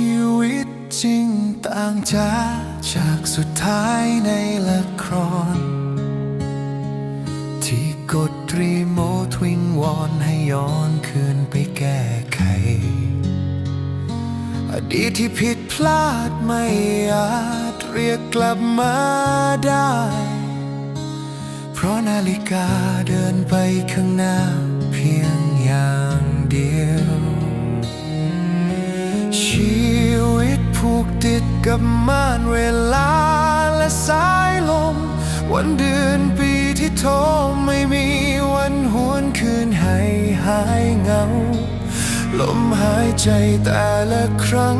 ชีวิต่างจากฉากสุดท้ายในละคร ที่กดรีโมทวิงวอนให้ย้อนคืนไปแก้ไข อดีตที่ผิดพลาดไม่อาจเรียกกลับมาได้ เพราะนาฬิกาเดินไปข้างหน้าเพียงอย่าง ดกับม่านเวลาและสายลม วันเดือนปีที่โทรไม่มีวันหวนคืนให้หายเงา ลมหายใจแต่ละครั้ง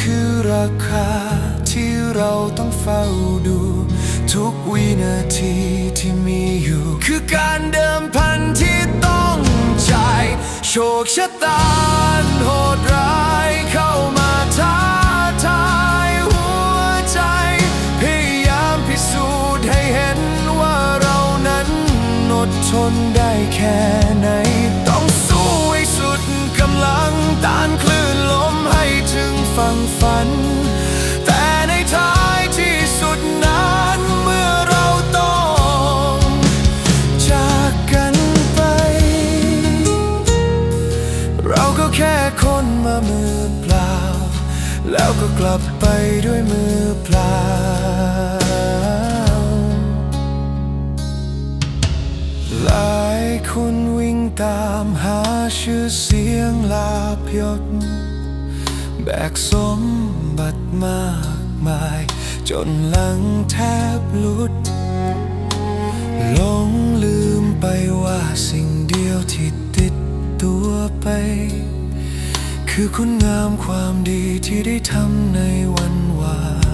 คือราคาที่เราต้องเฝ้าดู ทุกวินาทีที่มีอยู่ คือการเดิมพันที่ต้องจ่ายโชคชะ ทนได้แค่ไหน ต้องสู้ให้สุดกำลังต้านคลื่นลมให้ถึงฝั่งฝัน แต่ในท้ายที่สุดนั้นเมื่อเราต้องจากกันไป เราก็แค่คนมามือเปล่า แล้วก็กลับไปด้วยมือเปล่าือเสียงลาบยศแบกสมบัติมากมาย จนหลังแทบหลุดหลงลืมไปว่าสิ่งเดียวที่ติดตัวไป คือคุณงามความดีที่ได้ทำในวันวาน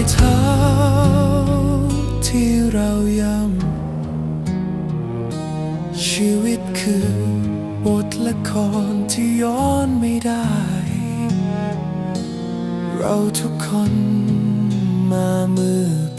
อยเท้าที่เราย้ำชีวิตคือบทละครที่ย้อนไม่ได้ เราทุกคนมามือเปล่าแล้วเราก็ไปมือ